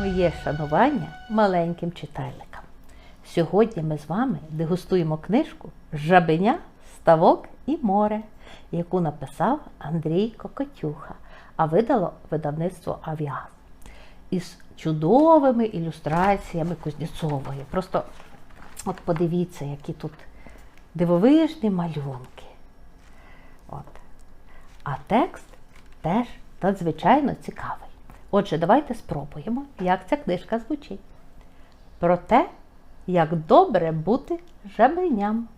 моє шанування маленьким читальникам. Сьогодні ми з вами дегустуємо книжку Жабеня, Ставок і море, яку написав Андрій Кокотюха, а видало видавництво Авіас із чудовими ілюстраціями Кузнєцової. Просто от подивіться, які тут дивовижні малюнки. От. А текст теж надзвичайно цікавий. Отже, давайте спробуємо, як ця книжка звучить. Про те, як добре бути жабеням.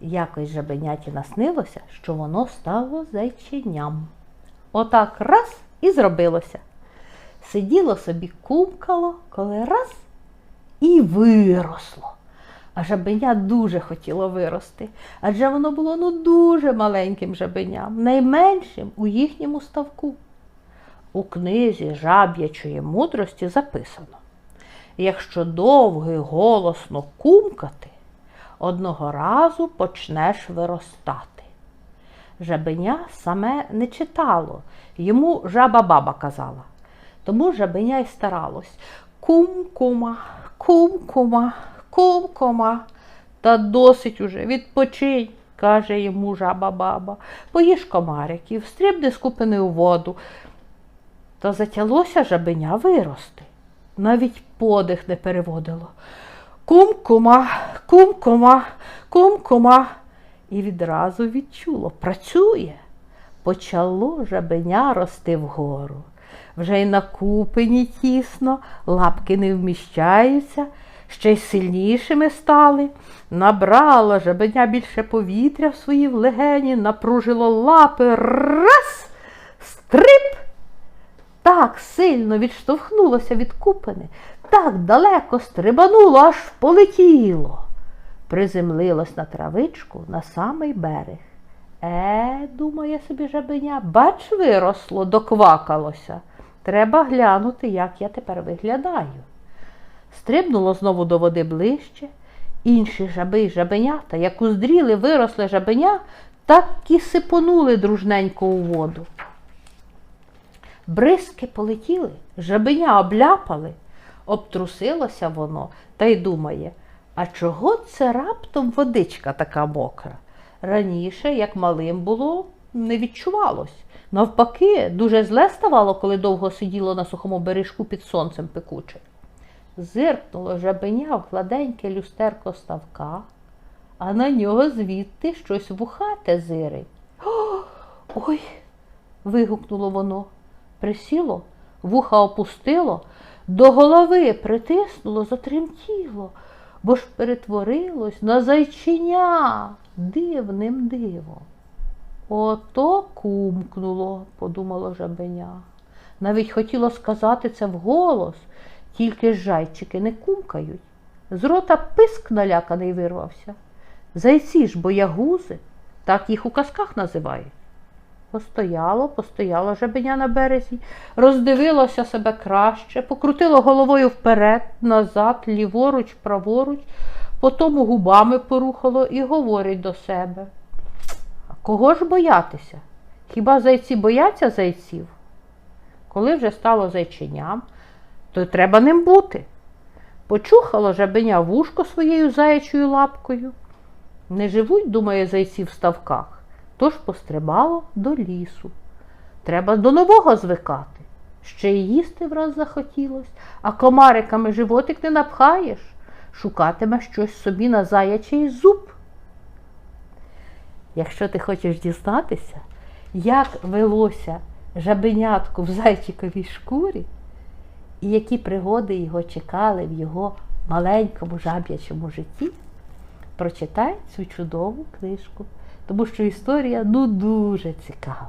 Якось жабеняті наснилося, що воно стало зайченям. Отак раз і зробилося. Сиділо собі кумкало, коли раз і виросло. А жабеня дуже хотіло вирости, адже воно було ну дуже маленьким жабеням, найменшим у їхньому ставку. У книзі жаб'ячої мудрості записано: якщо довго і голосно кумкати, одного разу почнеш виростати. Жабеня саме не читало, йому жаба баба казала. Тому жабеня й старалось кум-кума, кум-кума, кум-кума. Та досить уже, відпочинь, каже йому жаба баба. Поїж комариків, стрібни з купини у воду. Та затялося жабеня вирости. Навіть подих не переводило. Кум-кума, кум-кума, кум-кума. І відразу відчуло, працює. Почало жабеня рости вгору. Вже й на купині тісно, лапки не вміщаються, ще й сильнішими стали. Набрало жабеня більше повітря в свої легені, напружило лапи, раз, стрип. Так сильно відштовхнулося від купини, так далеко стрибануло, аж полетіло. Приземлилось на травичку на самий берег. Е, думає собі жабеня, бач, виросло, доквакалося. Треба глянути, як я тепер виглядаю. Стрибнуло знову до води ближче. Інші жаби й жабенята, як уздріли, виросли жабеня, так і сипонули дружненько у воду. Бризки полетіли, жабеня обляпали, обтрусилося воно та й думає, а чого це раптом водичка така мокра? Раніше, як малим було, не відчувалось. Навпаки, дуже зле ставало, коли довго сиділо на сухому бережку під сонцем пекуче. Зиркнуло жабеня в гладеньке люстерко ставка, а на нього звідти щось вухате зирить. Ой. вигукнуло воно. Присіло, вуха опустило, до голови притиснуло, затремтіло, бо ж перетворилось на зайчиня дивним дивом. Ото кумкнуло, подумало жабеня. Навіть хотіло сказати це вголос, тільки жайчики не кумкають. З рота писк наляканий вирвався. Зайці ж боягузи, так їх у казках називають. Постояло, постояло жабеня на березі, роздивилося себе краще, покрутило головою вперед, назад, ліворуч, праворуч, потім губами порухало і говорить до себе. А кого ж боятися? Хіба зайці бояться зайців? Коли вже стало зайченям, то треба ним бути. Почухало жабеня вушко своєю заячою лапкою. Не живуть, думає, зайці в ставках тож пострибало до лісу. Треба до нового звикати. Ще й їсти враз захотілось, а комариками животик не напхаєш, шукатиме щось собі на заячий зуб. Якщо ти хочеш дізнатися, як велося жабенятку в зайчиковій шкурі, і які пригоди його чекали в його маленькому жаб'ячому житті, прочитай цю чудову книжку тому що історія ну дуже цікава.